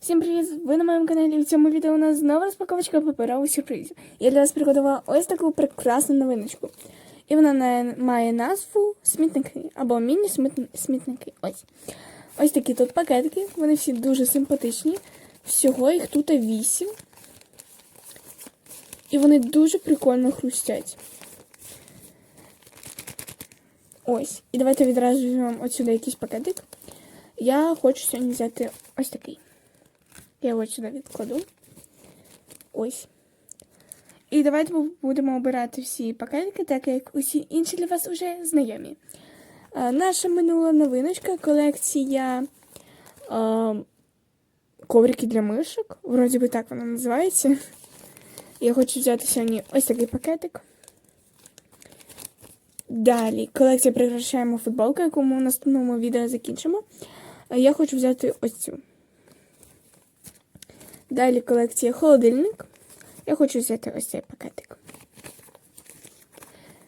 Всім привіт! Ви на моєму каналі. В цьому відео у нас знову розпаковочка паперових сюрпризів. Я для вас приготувала ось таку прекрасну новиночку. І вона має назву смітники або міні-смітники. Ось. Ось такі тут пакетики. Вони всі дуже симпатичні. Всього їх тут вісім. І вони дуже прикольно хрустять. Ось. І давайте відразу візьмемо отсюди якийсь пакетик. Я хочу сьогодні взяти ось такий. Я його сюди відкладу. Ось. І давайте будемо обирати всі пакетики, так як усі інші для вас вже знайомі. Е, наша минула новиночка колекція е, коврики для мишок. Вроді би так вона називається. Я хочу взяти сьогодні ось такий пакетик. Далі колекція прикрашаємо футболку, яку ми в наступному відео закінчимо. Е, Я хочу взяти ось цю. Далі колекція холодильник. Я хочу взяти ось цей пакетик.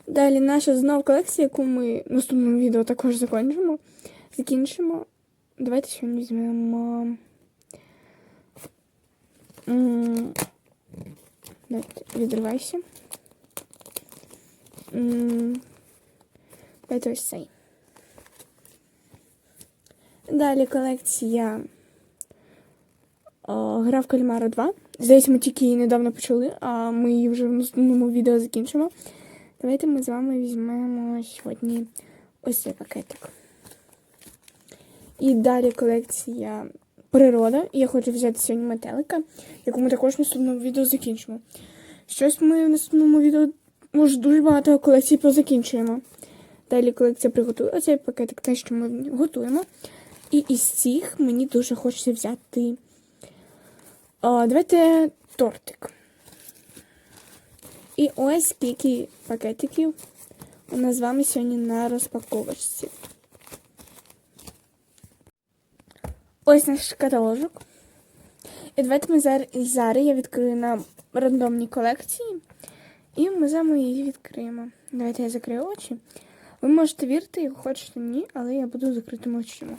Далі наша знов колекція, яку ми в наступному відео також закінчимо. Закінчимо. Давайте сьогодні візьмемо. Давайте, відривайся. Давайте ось цей. Далі колекція Гра в Кальмара 2. Здається, ми тільки її недавно почали, а ми її вже в наступному відео закінчимо. Давайте ми з вами візьмемо сьогодні ось цей пакетик. І далі колекція Природа. І я хочу взяти сьогодні метелика, яку ми також в наступному відео закінчимо. Щось ми в наступному відео, може, дуже багато колекцій позакінчуємо. Далі колекція приготує оцей пакетик, те, що ми готуємо. І із цих мені дуже хочеться взяти. О, давайте тортик. І ось скільки пакетиків у нас з вами сьогодні на розпаковочці. Ось наш каталожок. І давайте ми зараз, зараз я відкрию на рандомній колекції. І ми з вами її відкриємо. Давайте я закрию очі. Ви можете вірити, як хочете ні, але я буду закритими очима.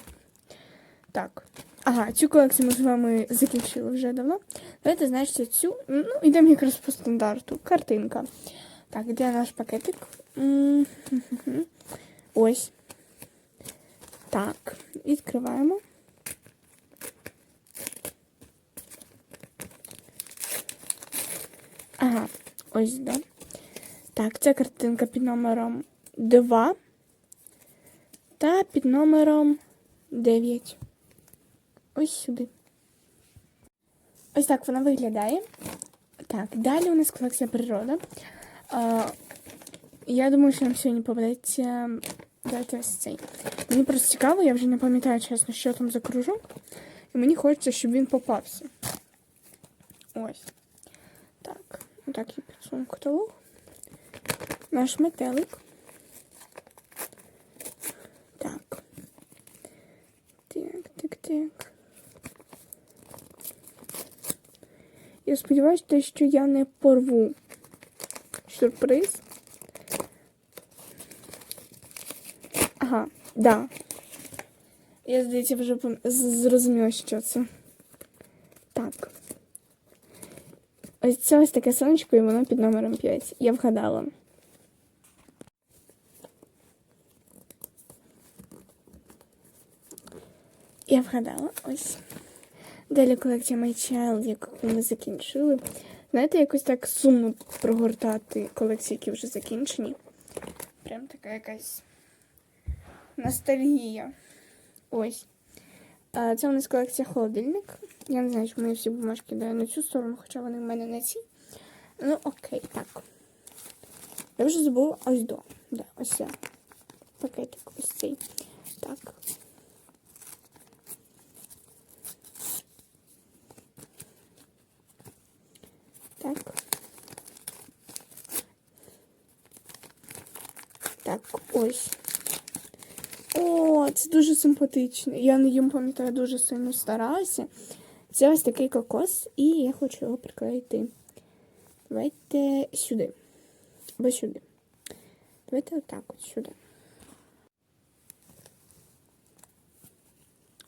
Так. Ага, цю колекцію ми з вами закінчили вже давно. Давайте, значить, цю. Ну, йдемо якраз по стандарту. Картинка. Так, де наш пакетик? Ось. Так, відкриваємо. Ага, ось, да. Так, це картинка під номером 2 та під номером 9. Ось сюди. Ось так вона виглядає. Так, далі у нас колекція природа. А, я думаю, що нам сьогодні попадеться. Давайте ось цей. Мені просто цікаво, я вже не пам'ятаю чесно, що там за кружок. І мені хочеться, щоб він попався. Ось. Так. Так, я підсуну каталог. Наш метелик. Так. Так, так, так. Я сподіваюся, що я не порву сюрприз. Ага, да. Я, здається, вже зрозуміла, що це. Так. Ось це ось таке сонечко, і воно під номером 5. Я вгадала. Я вгадала ось. Далі колекція My Child, яку ми закінчили. Знаєте, якось так сумно прогортати колекції, які вже закінчені. Прям така якась ностальгія. Ось. А, Це у нас колекція холодильник. Я не знаю, чому я всі бумажки даю на цю сторону, хоча вони в мене на цій. Ну, окей, так. Я вже забула ось до. Да, ось це. Пакетик ось цей. Так. Так. Так, ось. О, це дуже симпатично. Я на їм пам'ятаю, дуже сильно старалася. Це ось такий кокос, і я хочу його приклеїти. Давайте сюди. Або сюди. Давайте отак от сюди.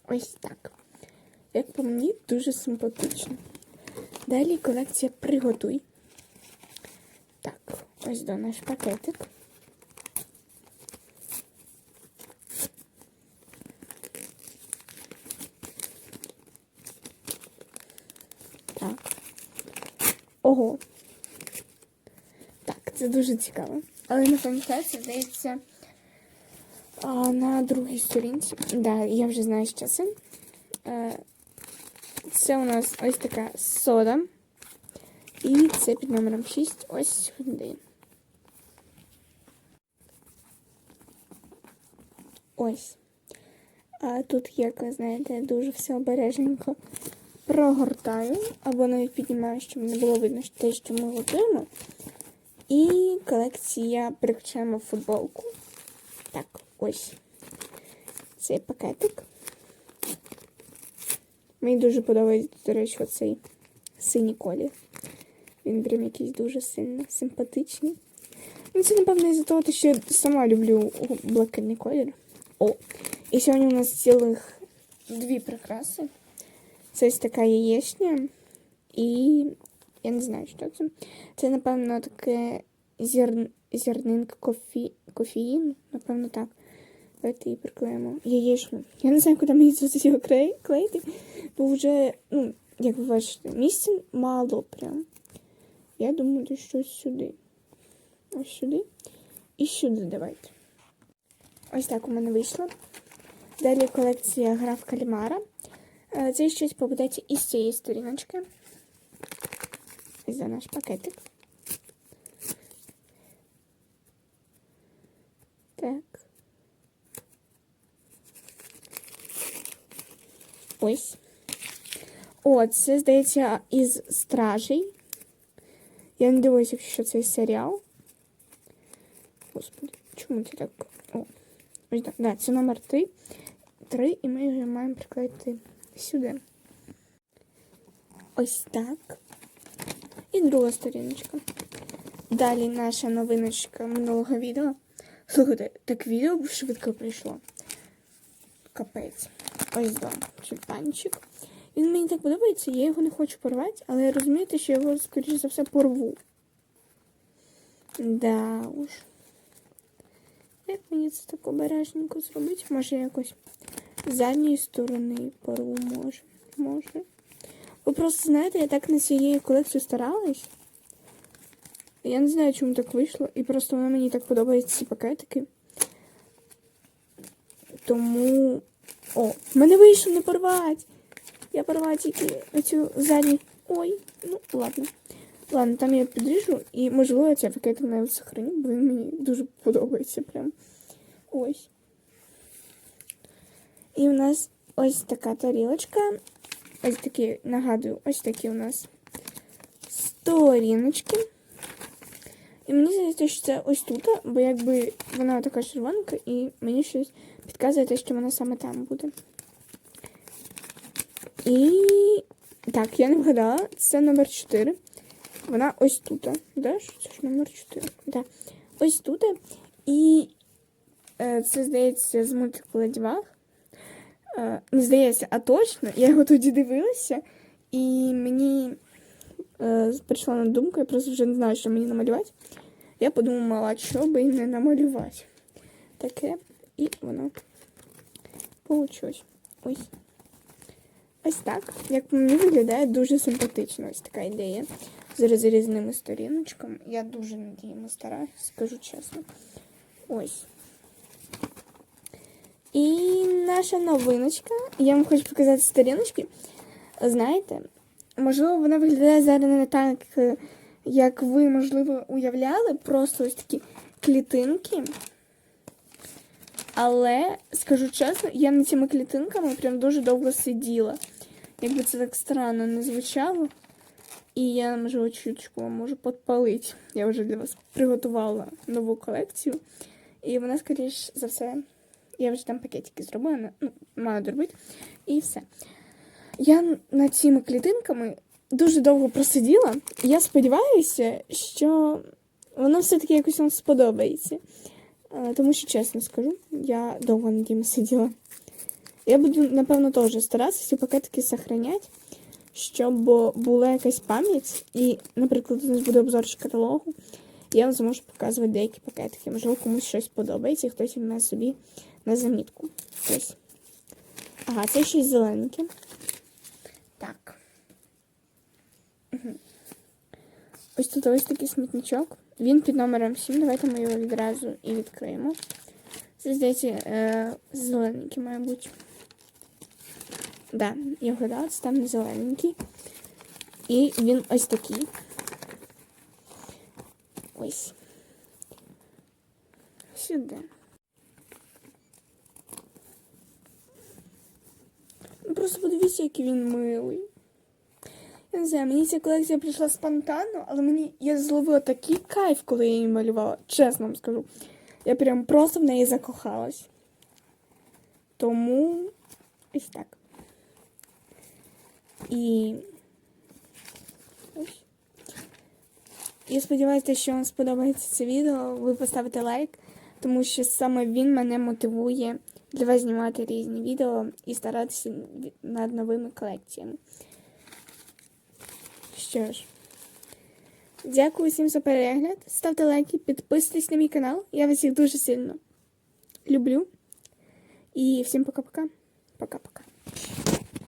Ось так. як по мені, дуже симпатично. Далі колекція Приготуй. Так, ось до наш пакетик. Так. Ого. Так, це дуже цікаво. Але не пам'ятаю, це здається на другій сторінці. Да, я вже знаю, що це. Це у нас ось така сода. І це під номером 6. Ось сюди. Ось. А тут, як ви знаєте, дуже все обережненько прогортаю, або навіть піднімаю, щоб не було видно що те, що ми готуємо. І колекція прикачаємо футболку. Так, ось цей пакетик. Мені дуже подобається, до речі, оцей синій колір. Він прям якийсь дуже сильно симпатичний. Ну, це, напевно, із-за того, що я сама люблю блакитний колір. О, і сьогодні у нас цілих дві прикраси. Це ось така яєчня. І я не знаю, що це. Це, напевно, таке зір... зернинка кофі... кофеїну. Напевно, так. Давайте її приклеїмо. Яєчню. Я не знаю, куди мені це його клеїти, бо вже, ну, як ви бачите, місця мало прям. Я думаю, десь щось сюди. Ось сюди. І сюди давайте. Ось так у мене вийшло. Далі колекція гра в кальмара. Е, Це щось попадеться із цієї сторіночки. За наш пакетик. Так. Ось. О, це, здається, із стражей. Я не дивуюся, якщо це серіал. Господи, чому це так? О, ось так. Да, це номер 3. 3, і ми його маємо приклеїти сюди. Ось так. І друга сторіночка. Далі наша новиночка минулого відео. Слухайте, так відео швидко прийшло. Капець. Ось да, тюльпанчик. Він мені так подобається, я його не хочу порвати, але я розумію, що я його, скоріше за все, порву. Да уж. Як мені це так обережненько зробити? Може якось з задньої сторони порву може. Може. Ви просто знаєте, я так на цією колекцію старалась. Я не знаю, чому так вийшло. І просто воно мені так подобаються ці пакетики. Тому. О, мене вийшло не порвати. Я порвала тільки оцю задню. Ой, ну ладно. Ладно, там я підріжу і можливо я цей пакетик навіть сохраню, бо він мені дуже подобається прям. Ось. І у нас ось така тарілочка. Ось такі, нагадую, ось такі у нас сторіночки. І мені здається, що це ось тут, бо якби вона така червонка, і мені щось підказує те, що вона саме там буде. І так, я не вгадала, це номер 4. Вона ось тут. Да? що Це ж номер 4. Да. Ось тут. І е, це, здається, з мультику Леді Е, не здається, а точно. Я його тоді дивилася, і мені е, прийшла на думку, я просто вже не знаю, що мені намалювати. Я подумала, що би не намалювати. Таке, і воно получилось. Ось. Ось так. Як мені виглядає дуже симпатично. Ось така ідея. З розрізними сторіночками. Я дуже над ними стараюсь, скажу чесно. Ось. І наша новиночка. Я вам хочу показати сторіночки. Знаєте, можливо, вона виглядає зараз не так, е, як ви, можливо, уявляли. Просто ось такі клітинки. Але, скажу чесно, я над цими клітинками прям дуже довго сиділа. Якби це так странно не звучало. І я, можливо, чуточку вам можу підпалити. Я вже для вас приготувала нову колекцію. І вона, скоріш за все, я вже там пакетики зробила, ну, маю доробити. І все. Я над цими клітинками дуже довго просиділа. Я сподіваюся, що воно все-таки якось вам сподобається. Тому що, чесно скажу, я довго над ними сиділа. Я буду, напевно, теж старатися ці пакетики сохранять, щоб була якась пам'ять. І, наприклад, у нас буде обзорчик каталогу. Я вам зможу показувати деякі пакетики. Можливо, комусь щось подобається, і хтось візьме собі на замітку. Ось. Ага, це щось зелененьке. Так. Угу. Ось тут ось такий смітничок. Він під номером 7. Давайте ми його відразу і відкриємо. Це, здається, е, зелененький, має бути. Да, я вгадала, це там зелененький. І він ось такий. Ось. Сюди. Ну, Просто подивіться, який він милий. Не знаю, мені ця колекція прийшла спонтанно, але мені я зловила такий кайф, коли я її малювала. Чесно вам скажу. Я прям просто в неї закохалась. Тому ось так. І. Я сподіваюся, що вам сподобається це відео. Ви поставите лайк, тому що саме він мене мотивує для вас знімати різні відео і старатися над новими колекціями. Що ж, дякую всім за перегляд. Ставте лайки, підписуйтесь на мій канал. Я вас всіх дуже сильно люблю. І всім пока-пока. Пока-пока.